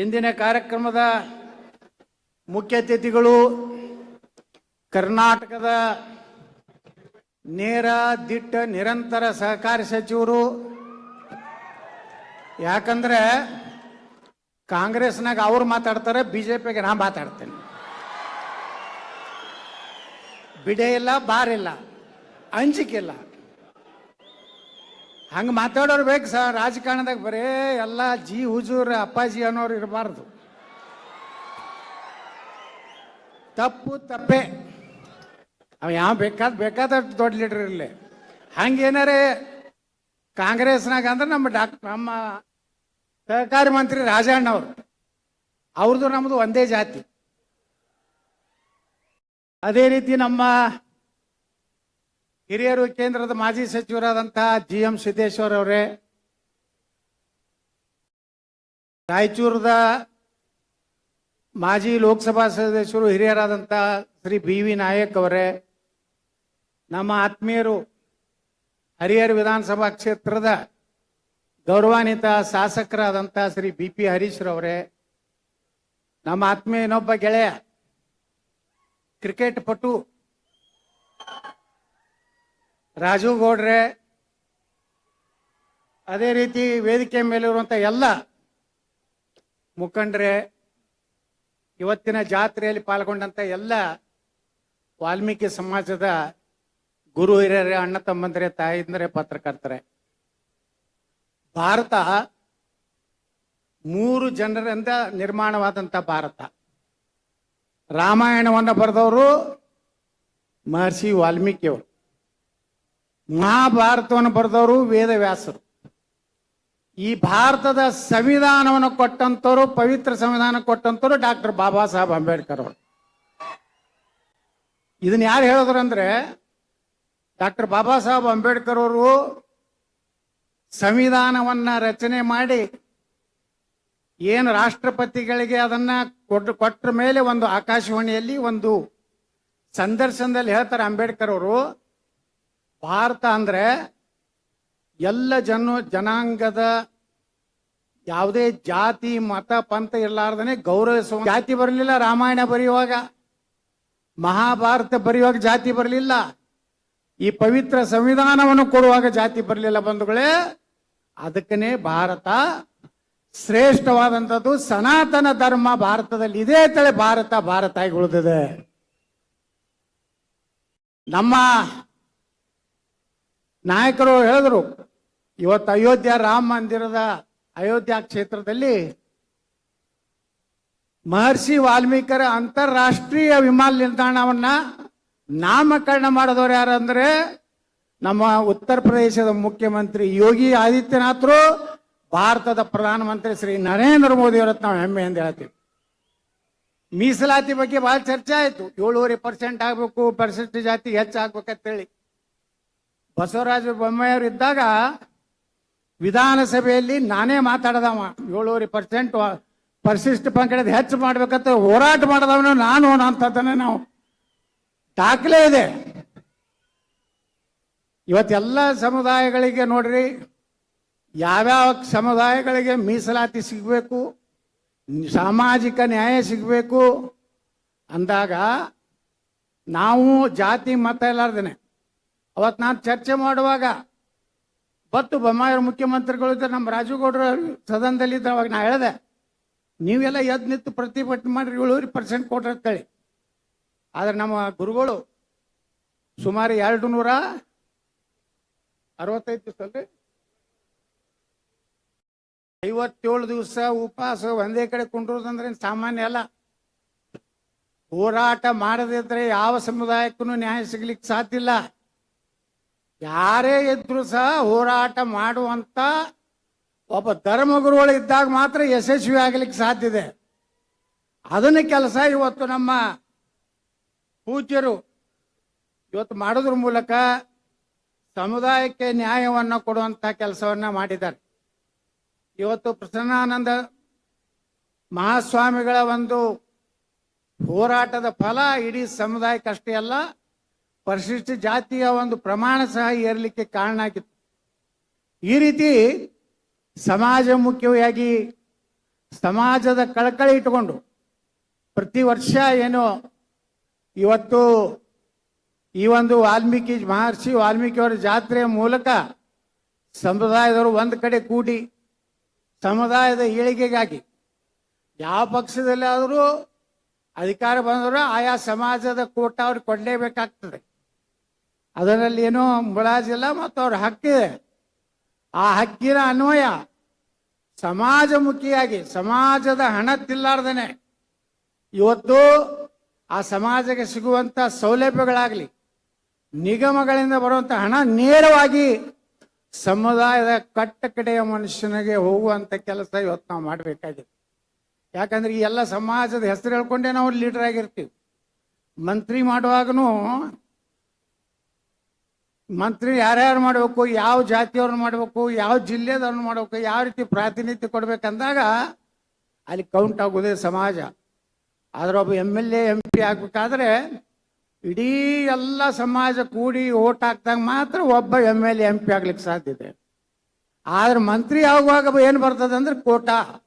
ಇಂದಿನ ಕಾರ್ಯಕ್ರಮದ ಮುಖ್ಯ ಅತಿಥಿಗಳು ಕರ್ನಾಟಕದ ನೇರ ದಿಟ್ಟ ನಿರಂತರ ಸಹಕಾರಿ ಸಚಿವರು. ಯಾಕಂದ್ರೆ ಕಾಂಗ್ರೆಸ್ನಾಗ ಅವ್ರು ಮಾತಾಡ್ತಾರೆ, ಬಿಜೆಪಿಗೆ ನಾ ಮಾತಾಡ್ತೇನೆ. ಬಿಡೆ ಇಲ್ಲ ಬಾರಿಲ್ಲ ಅಂಜಿಕಿಲ್ಲ ಹಂಗೆ ಮಾತಾಡೋರು ಬೇಕು ಸರ್. ರಾಜಕಾರಣದಾಗ ಬರೇ ಎಲ್ಲ ಜಿ ಹುಜೂರ್ ಅಪ್ಪಾಜಿ ಅನ್ನೋರು ಇರಬಾರ್ದು. ತಪ್ಪು ತಪ್ಪೆ. ಅವ ಯಾವ ಬೇಕಾದ ಬೇಕಾದಷ್ಟು ದೊಡ್ಡ ಲೀಡರ್ ಇರಲಿ. ಹಂಗೇನಾರೇ ಕಾಂಗ್ರೆಸ್ನಾಗ ಅಂದ್ರೆ ನಮ್ಮ ಡಾಕ್ ನಮ್ಮ ಸಹಕಾರಿ ಮಂತ್ರಿ ರಾಜಣ್ಣವ್ರು. ಅವ್ರದ್ದು ನಮ್ಮದು ಒಂದೇ ಜಾತಿ. ಅದೇ ರೀತಿ ನಮ್ಮ ಹಿರಿಯರು ಕೇಂದ್ರದ ಮಾಜಿ ಸಚಿವರಾದಂತಹ ಜಿ ಎಂ ಸಿದ್ದೇಶ್ವರ್ ಅವರೇ, ರಾಯಚೂರದ ಮಾಜಿ ಲೋಕಸಭಾ ಸದಸ್ಯರು, ಹಿರಿಯರಾದಂತಹ ಶ್ರೀ ಬಿ ವಿ ನಾಯಕ್ ಅವರೇ, ನಮ್ಮ ಆತ್ಮೀಯರು, ಹರಿಹರ ವಿಧಾನಸಭಾ ಕ್ಷೇತ್ರದ ಗೌರವಾನ್ವಿತ ಶಾಸಕರಾದಂತಹ ಶ್ರೀ ಬಿ ಪಿ ಹರೀಶ್ ರವರೇ, ನಮ್ಮ ಆತ್ಮೀಯ ಇನ್ನೊಬ್ಬ ಗೆಳೆಯ, ಕ್ರಿಕೆಟ್ ಪಟು ರಾಜು ಗೌಡ್ರೆ, ಅದೇ ರೀತಿ ವೇದಿಕೆ ಮೇಲಿರುವಂಥ ಎಲ್ಲ ಮುಖಂಡ್ರೆ, ಇವತ್ತಿನ ಜಾತ್ರೆಯಲ್ಲಿ ಪಾಲ್ಗೊಂಡಂತ ಎಲ್ಲ ವಾಲ್ಮೀಕಿ ಸಮಾಜದ ಗುರು ಅಣ್ಣ ತಮ್ಮಂದ್ರೆ, ತಾಯಿಂದರೆ, ಪತ್ರಕರ್ತರೆ. ಭಾರತ ಮೂರು ಜನರಿಂದ ನಿರ್ಮಾಣವಾದಂತ ಭಾರತ. ರಾಮಾಯಣವನ್ನು ಬರೆದವರು ಮಹರ್ಷಿ ವಾಲ್ಮೀಕಿಯವರು. ಮಹಾಭಾರತವನ್ನು ಬರೆದವರು ವೇದವ್ಯಾಸರು. ಈ ಭಾರತದ ಸಂವಿಧಾನವನ್ನು ಕೊಟ್ಟಂತವರು, ಪವಿತ್ರ ಸಂವಿಧಾನ ಕೊಟ್ಟಂತವರು ಡಾಕ್ಟರ್ ಬಾಬಾ ಸಾಹೇಬ್ ಅಂಬೇಡ್ಕರ್ ಅವರು. ಇದನ್ನ ಯಾರು ಹೇಳಿದ್ರು ಅಂದ್ರೆ, ಡಾಕ್ಟರ್ ಬಾಬಾ ಸಾಹೇಬ್ ಅಂಬೇಡ್ಕರ್ ಅವರು ಸಂವಿಧಾನವನ್ನ ರಚನೆ ಮಾಡಿ ಏನು ರಾಷ್ಟ್ರಪತಿಗಳಿಗೆ ಅದನ್ನ ಕೊಟ್ಟು ಕೊಟ್ಟ ಮೇಲೆ ಒಂದು ಆಕಾಶವಾಣಿಯಲ್ಲಿ ಒಂದು ಸಂದರ್ಶನದಲ್ಲಿ ಹೇಳ್ತಾರೆ ಅಂಬೇಡ್ಕರ್ ಅವರು ಭಾರತ ಅಂದ್ರೆ ಎಲ್ಲ ಜನ ಜನಾಂಗದ ಯಾವುದೇ ಜಾತಿ, ಮತ, ಪಂಥ ಇರಲಾರ್ದನೆ ಗೌರವಿಸುವ ಜಾತಿ ಬರಲಿಲ್ಲ. ರಾಮಾಯಣ ಬರೆಯುವಾಗ, ಮಹಾಭಾರತ ಬರೆಯುವಾಗ ಜಾತಿ ಬರಲಿಲ್ಲ. ಈ ಪವಿತ್ರ ಸಂವಿಧಾನವನ್ನು ಕೊಡುವಾಗ ಜಾತಿ ಬರಲಿಲ್ಲ ಬಂಧುಗಳೇ. ಅದಕ್ಕನೇ ಭಾರತ ಶ್ರೇಷ್ಠವಾದಂಥದ್ದು ಸನಾತನ ಧರ್ಮ ಭಾರತದಲ್ಲಿ ಇದೇ ತಳೆ ಭಾರತ ಭಾರತ ಆಗಿ ಉಳಿದಿದೆ. ನಮ್ಮ ನಾಯಕರು ಹೇಳಿದ್ರು, ಇವತ್ತು ಅಯೋಧ್ಯ ರಾಮ ಮಂದಿರದ ಅಯೋಧ್ಯ ಕ್ಷೇತ್ರದಲ್ಲಿ ಮಹರ್ಷಿ ವಾಲ್ಮೀಕರ ಅಂತಾರಾಷ್ಟ್ರೀಯ ವಿಮಾನ ನಿಲ್ದಾಣವನ್ನ ನಾಮಕರಣ ಮಾಡಿದವರು ಯಾರಂದ್ರೆ ನಮ್ಮ ಉತ್ತರ ಪ್ರದೇಶದ ಮುಖ್ಯಮಂತ್ರಿ ಯೋಗಿ ಆದಿತ್ಯನಾಥರು, ಭಾರತದ ಪ್ರಧಾನಮಂತ್ರಿ ಶ್ರೀ ನರೇಂದ್ರ ಮೋದಿ ಅವರತ್ ನಾವು ಹೆಮ್ಮೆ ಅಂತ ಹೇಳ್ತೀವಿ. ಮೀಸಲಾತಿ ಬಗ್ಗೆ ಬಹಳ ಚರ್ಚೆ ಆಯ್ತು. ಏಳುವರೆ ಪರ್ಸೆಂಟ್ ಆಗ್ಬೇಕು ಪರ್ಸೆಂಟ್ ಜಾತಿ ಹೆಚ್ಚಾಗ್ಬೇಕಂತೇಳಿ ಬಸವರಾಜ ಬೊಮ್ಮಾಯಿಯವರು ಇದ್ದಾಗ ವಿಧಾನಸಭೆಯಲ್ಲಿ ನಾನೇ ಮಾತಾಡದವ. ಏಳೂವರೆ ಪರ್ಸೆಂಟ್ ಪರಿಶಿಷ್ಟ ಪಂಗಡದ ಹೆಚ್ಚು ಮಾಡ್ಬೇಕಂತ ಹೋರಾಟ ಮಾಡದವನು ನಾನು ಅಂತದನ್ನ ನಾವು. ದಾಖಲೆ ಇದೆ. ಇವತ್ತೆಲ್ಲ ಸಮುದಾಯಗಳಿಗೆ ನೋಡ್ರಿ, ಯಾವ್ಯಾವ ಸಮುದಾಯಗಳಿಗೆ ಮೀಸಲಾತಿ ಸಿಗಬೇಕು, ಸಾಮಾಜಿಕ ನ್ಯಾಯ ಸಿಗಬೇಕು, ಅಂದಾಗ ನಾವು ಜಾತಿ ಮತ ಇಲ್ಲಾರ್ದೇನೆ. ಅವತ್ತು ನಾನು ಚರ್ಚೆ ಮಾಡುವಾಗ ಬತ್ತು ಬೊಮ್ಮಾಯಿಯವ್ರ ಮುಖ್ಯಮಂತ್ರಿಗಳು ಇದ್ದರು ನಮ್ಮ ರಾಜುಗೌಡರು ಸದನದಲ್ಲಿದ್ದರು ಅವಾಗ ನಾ ಹೇಳಿದೆ, ನೀವೆಲ್ಲ ಎದ್ದು ನಿಂತು ಪ್ರತಿಭಟನೆ ಮಾಡಿರಿ ಇಳುವರಿ ಪರ್ಸೆಂಟ್ ಅಂತೇಳಿ. ಆದ್ರೆ ನಮ್ಮ ಗುರುಗಳು ಸುಮಾರು ಎರಡು ನೂರ ಅರವತ್ತೈದು ದಿವಸ ಅಲ್ರಿ? ಐವತ್ತೇಳು ದಿವಸ ಉಪವಾಸ ಒಂದೇ ಕಡೆ ಕುಂಡ್ರೋದಂದ್ರೆ ಸಾಮಾನ್ಯ ಅಲ್ಲ. ಹೋರಾಟ ಮಾಡದಿದ್ರೆ ಯಾವ ಸಮುದಾಯಕ್ಕೂ ನ್ಯಾಯ ಸಿಗ್ಲಿಕ್ಕೆ ಸಾಧ್ಯ ಇಲ್ಲ. ಯಾರೇ ಇದ್ರು ಸಹ ಹೋರಾಟ ಮಾಡುವಂತ ಒಬ್ಬ ಧರ್ಮಗುರುಗಳು ಇದ್ದಾಗ ಮಾತ್ರ ಯಶಸ್ವಿ ಆಗ್ಲಿಕ್ಕೆ ಸಾಧ್ಯ ಇದೆ. ಅದನ್ನ ಕೆಲಸ ಇವತ್ತು ನಮ್ಮ ಪೂಜ್ಯರು ಇವತ್ತು ಮಾಡೋದ್ರ ಮೂಲಕ ಸಮುದಾಯಕ್ಕೆ ನ್ಯಾಯವನ್ನು ಕೊಡುವಂತ ಕೆಲಸವನ್ನ ಮಾಡಿದ್ದಾರೆ. ಇವತ್ತು ಪ್ರಸನ್ನಾನಂದ ಮಹಾಸ್ವಾಮಿಗಳ ಒಂದು ಹೋರಾಟದ ಫಲ ಇಡೀ ಸಮುದಾಯಕ್ಕಷ್ಟೇ ಅಲ್ಲ ಪರಿಶಿಷ್ಟ ಜಾತಿಯ ಒಂದು ಪ್ರಮಾಣ ಸಹ ಏರಲಿಕ್ಕೆ ಕಾರಣ ಆಗಿತ್ತು. ಈ ರೀತಿ ಸಮಾಜ ಮುಖ್ಯವಾಗಿ ಸಮಾಜದ ಕಳಕಳಿ ಇಟ್ಟುಕೊಂಡು ಪ್ರತಿ ವರ್ಷ ಏನು ಇವತ್ತು ಈ ಒಂದು ವಾಲ್ಮೀಕಿ ಮಹರ್ಷಿ ವಾಲ್ಮೀಕಿಯವರ ಜಾತ್ರೆಯ ಮೂಲಕ ಸಮುದಾಯದವರು ಒಂದು ಕಡೆ ಕೂಡಿ ಸಮುದಾಯದ ಏಳಿಗೆಗಾಗಿ ಯಾವ ಪಕ್ಷದಲ್ಲಾದರೂ ಅಧಿಕಾರ ಬಂದರೂ ಆಯಾ ಸಮಾಜದ ಕೋಟ ಅವ್ರಿಗೆ ಕೊಡಲೇಬೇಕಾಗ್ತದೆ ಅದರಲ್ಲಿ ಏನೋ ಮುಳಾಜಿಲ್ಲ ಮತ್ತು ಅವ್ರ ಹಕ್ಕಿದೆ ಆ ಹಕ್ಕಿನ ಅನ್ವಯ ಸಮಾಜಮುಖಿಯಾಗಿ, ಸಮಾಜದ ಹಣ ತಿಲ್ಲಾರ್ದೇನೆ. ಇವತ್ತು ಆ ಸಮಾಜಕ್ಕೆ ಸಿಗುವಂತ ಸೌಲಭ್ಯಗಳಾಗಲಿ, ನಿಗಮಗಳಿಂದ ಬರುವಂತ ಹಣ ನೇರವಾಗಿ ಸಮುದಾಯದ ಕಟ್ಟ ಕಡೆಯ ಮನುಷ್ಯನಿಗೆ ಹೋಗುವಂತ ಕೆಲಸ ಇವತ್ತು ನಾವು ಮಾಡಬೇಕಾಗಿದೆ. ಯಾಕಂದ್ರೆ ಈ ಎಲ್ಲ ಸಮಾಜದ ಹೆಸರು ಹೇಳ್ಕೊಂಡೇ ನಾವು ಲೀಡರ್ ಆಗಿರ್ತೀವಿ. ಮಂತ್ರಿ ಮಾಡುವಾಗನು ಮಂತ್ರಿ ಯಾರ್ಯಾರು ಮಾಡಬೇಕು, ಯಾವ ಜಾತಿಯವ್ರನ್ನ ಮಾಡಬೇಕು, ಯಾವ ಜಿಲ್ಲೆದವ್ರನ್ನ ಮಾಡಬೇಕು, ಯಾವ ರೀತಿ ಪ್ರಾತಿನಿಧ್ಯ ಕೊಡ್ಬೇಕಂದಾಗ ಅಲ್ಲಿ ಕೌಂಟ್ ಆಗೋದೇ ಸಮಾಜ. ಆದ್ರೆ ಒಬ್ಬ M L A M P ಆಗ್ಬೇಕಾದ್ರೆ ಇಡೀ ಎಲ್ಲ ಸಮಾಜ ಕೂಡಿ ಓಟ್ ಹಾಕ್ದಾಗ ಮಾತ್ರ ಒಬ್ಬ ಎಂ ಎಲ್ ಎಂ ಪಿ ಆಗ್ಲಿಕ್ಕೆ ಸಾಧ್ಯ ಇದೆ. ಆದ್ರೆ ಮಂತ್ರಿ ಆಗುವಾಗ ಏನು ಬರ್ತದೆ ಅಂದ್ರೆ ಕೋಟಾ.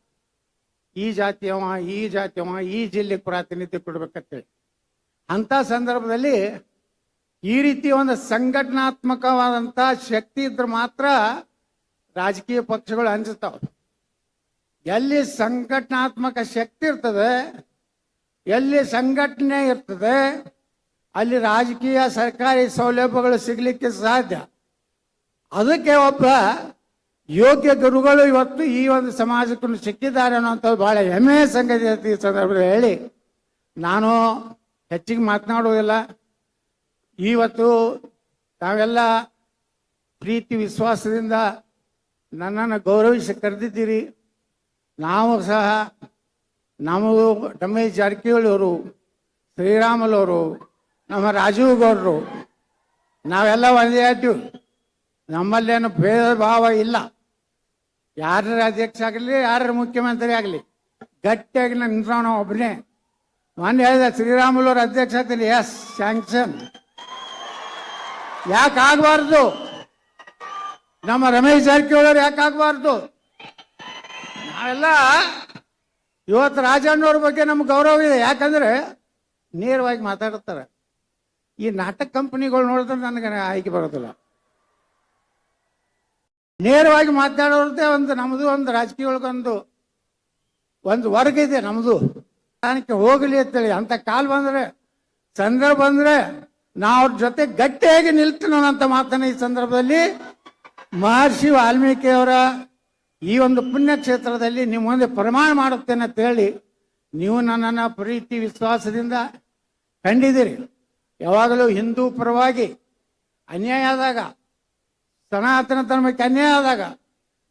ಈ ಜಾತಿಯವ ಈ ಜಾತಿಯವ, ಈ ಜಿಲ್ಲೆಗೆ ಪ್ರಾತಿನಿಧ್ಯ ಕೊಡ್ಬೇಕಂತೇಳಿ. ಅಂತ ಸಂದರ್ಭದಲ್ಲಿ ಈ ರೀತಿ ಒಂದು ಸಂಘಟನಾತ್ಮಕವಾದಂತ ಶಕ್ತಿ ಇದ್ರೆ ಮಾತ್ರ ರಾಜಕೀಯ ಪಕ್ಷಗಳು ಹಂಚುತ್ತಾವ. ಎಲ್ಲಿ ಸಂಘಟನಾತ್ಮಕ ಶಕ್ತಿ ಇರ್ತದೆ, ಎಲ್ಲಿ ಸಂಘಟನೆ ಇರ್ತದೆ, ಅಲ್ಲಿ ರಾಜಕೀಯ ಸರ್ಕಾರಿ ಸೌಲಭ್ಯಗಳು ಸಿಗಲಿಕ್ಕೆ ಸಾಧ್ಯ. ಅದಕ್ಕೆ ಒಬ್ಬ ಯೋಗ್ಯ ಗುರುಗಳು ಇವತ್ತು ಈ ಒಂದು ಸಮಾಜಕ್ಕೂ ಸಿಕ್ಕಿದ್ದಾರೆ ಅನ್ನೋಂಥದ್ದು ಬಹಳ ಹೆಮ್ಮೆಯ ಸಂಗತಿ ಈ ಸಂದರ್ಭದಲ್ಲಿ ಹೇಳಿ. ನಾನು ಹೆಚ್ಚಿಗೆ ಮಾತನಾಡುವುದಿಲ್ಲ. ಇವತ್ತು ತಾವೆಲ್ಲ ಪ್ರೀತಿ, ವಿಶ್ವಾಸದಿಂದ ನನ್ನನ್ನು ಗೌರವಿಸಿ ಕರೆದಿದ್ದೀರಿ. ನಾವು ಸಹ ನಮಗೂ ರಮೇಶ್ ಜಾರಕಿಹೊಳಿ ಅವರು ನಮ್ಮ ರಾಜೀವ್ ಗೌಡರು ನಾವೆಲ್ಲ ಒಂದೇ ಆಯ್ತೀವಿ ನಮ್ಮಲ್ಲೇನು ಭೇದ ಭಾವ ಇಲ್ಲ. ಯಾರ ಅಧ್ಯಕ್ಷ ಆಗಲಿ ಯಾರ ಮುಖ್ಯಮಂತ್ರಿ ಆಗಲಿ, ಗಟ್ಟಿಯಾಗಿ ನಿಂತ ನಾವು ಒಬ್ಬನೇ ಮೊನ್ನೆ ಹೇಳಿದೆ ಶ್ರೀರಾಮುಲು ಅಧ್ಯಕ್ಷ ಆಗ್ತೀನಿ ಎಸ್, ಸ್ಯಾಂಕ್ಷನ್. ಯಾಕೆ ಆಗಬಾರ್ದು ನಮ್ಮ ರಮೇಶ್ ಜಾರಕಿಹೊಳಿ ಯಾಕೆ ಆಗಬಾರ್ದು ನಾವೆಲ್ಲ ಇವತ್ತು ರಾಜಣ್ಣವ್ರ ಬಗ್ಗೆ ನಮ್ಗೆ ಗೌರವ ಇದೆ. ಯಾಕಂದ್ರೆ ನೇರವಾಗಿ ಮಾತಾಡುತ್ತಾರೆ ಈ ನಾಟಕ ಕಂಪನಿಗಳು ನೋಡಿದ್ರೆ ನನಗೆ ಆಯ್ಕೆ ಬರೋದಿಲ್ಲ. ನೇರವಾಗಿ ಮಾತಾಡೋದೇ ಒಂದು ನಮ್ಮದು ಒಂದು ರಾಜಕೀಯ ಒಳಗೊಂದು ಒಂದು ವರ್ಗ ಇದೆ ನಮ್ಮದು ಹೋಗಲಿ ಅಂತೇಳಿ, ಅಂತ ಕಾಲ್ ಬಂದ್ರೆ, ಚಂದ್ರ ಬಂದ್ರೆ ನಾವು ಅವ್ರ ಜೊತೆ ಗಟ್ಟಿಯಾಗಿ ನಿಲ್ತೀನೋ ಅಂತ ಮಾತನ್ನ ಈ ಸಂದರ್ಭದಲ್ಲಿ ಮಹರ್ಷಿ ವಾಲ್ಮೀಕಿಯವರ ಈ ಒಂದು ಪುಣ್ಯಕ್ಷೇತ್ರದಲ್ಲಿ ನಿಮ್ಮ ಮುಂದೆ ಪ್ರಮಾಣ ಮಾಡುತ್ತೇನೆ ಅಂತ ಹೇಳಿ ನೀವು ನನ್ನನ್ನು ಪ್ರೀತಿ ವಿಶ್ವಾಸದಿಂದ ಕಂಡಿದ್ದೀರಿ. ಯಾವಾಗಲೂ ಹಿಂದೂ ಪರವಾಗಿ ಅನ್ಯಾಯ ಆದಾಗ, ಸನಾತನ ಧರ್ಮಕ್ಕೆ ಅನ್ಯಾಯ ಆದಾಗ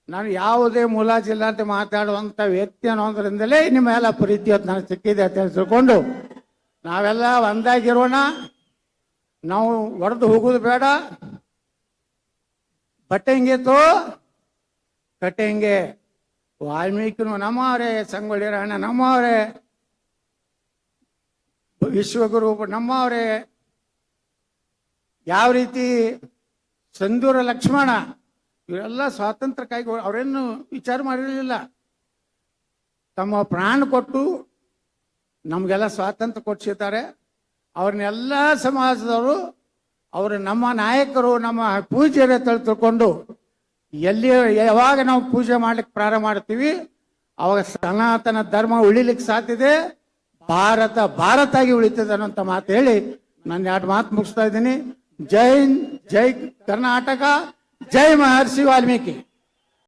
ನಾನು ಯಾವುದೇ ಮುಲಾಜಿಲ್ಲಂತೆ ಮಾತಾಡುವಂಥ ವ್ಯಕ್ತಿ ಅನ್ನೋದ್ರಿಂದಲೇ ನಿಮ್ಮ ಎಲ್ಲ ಪ್ರೀತಿ ಅಂತ ನನಗೆ ಸಿಕ್ಕಿದೆ ಅಂತ ತಿಳ್ಕೊಂಡು ನಾವೆಲ್ಲ ಒಂದಾಗಿರೋಣ. ನಾವು ಹೊಡೆದು ಹೋಗೋದು ಬೇಡ. ಬಟ್ಟೆಂಗಿತ್ತು ಕಟ್ಟೆಂಗೆ ವಾಲ್ಮೀಕಿನೂ ನಮ್ಮವರೇ ಸಂಗೊಳ್ಳಿ ರಾಯಣ್ಣ ನಮ್ಮವರೇ ವಿಶ್ವಗುರು ನಮ್ಮವರೇ ಯಾವ ರೀತಿ ಸಂದೂರ ಲಕ್ಷ್ಮಣ, ಇವರೆಲ್ಲ ಸ್ವಾತಂತ್ರ್ಯಕ್ಕಾಗಿ ಅವರೇನು ವಿಚಾರ ಮಾಡಿರಲಿಲ್ಲ. ತಮ್ಮ ಪ್ರಾಣ ಕೊಟ್ಟು ನಮಗೆಲ್ಲ ಸ್ವಾತಂತ್ರ್ಯ ಕೊಡಿಸಿದ್ದಾರೆ. ಅವ್ರನ್ನೆಲ್ಲ ಸಮಾಜದವರು, ಅವರು ನಮ್ಮ ನಾಯಕರು, ನಮ್ಮ ಪೂಜೆಯ ತಳಿ ತಿಳ್ಕೊಂಡು ಎಲ್ಲಿ ಯಾವಾಗ ನಾವು ಪೂಜೆ ಮಾಡ್ಲಿಕ್ಕೆ ಪ್ರಾರಂಭ ಮಾಡ್ತೀವಿ, ಅವಾಗ ಸನಾತನ ಧರ್ಮ ಉಳಿಲಿಕ್ಕೆ ಸಾಧ್ಯತೆ ಭಾರತ ಭಾರತ ಆಗಿ ಉಳಿತದೆ ಅನ್ನೋಂಥ ಮಾತು ಹೇಳಿ ನಾನು ಎರಡು ಮಾತು ಮುಗಿಸ್ತಾ ಇದ್ದೀನಿ. ಜೈ ಜೈ ಕರ್ನಾಟಕ, ಜೈ ಮಹರ್ಷಿ ವಾಲ್ಮೀಕಿ.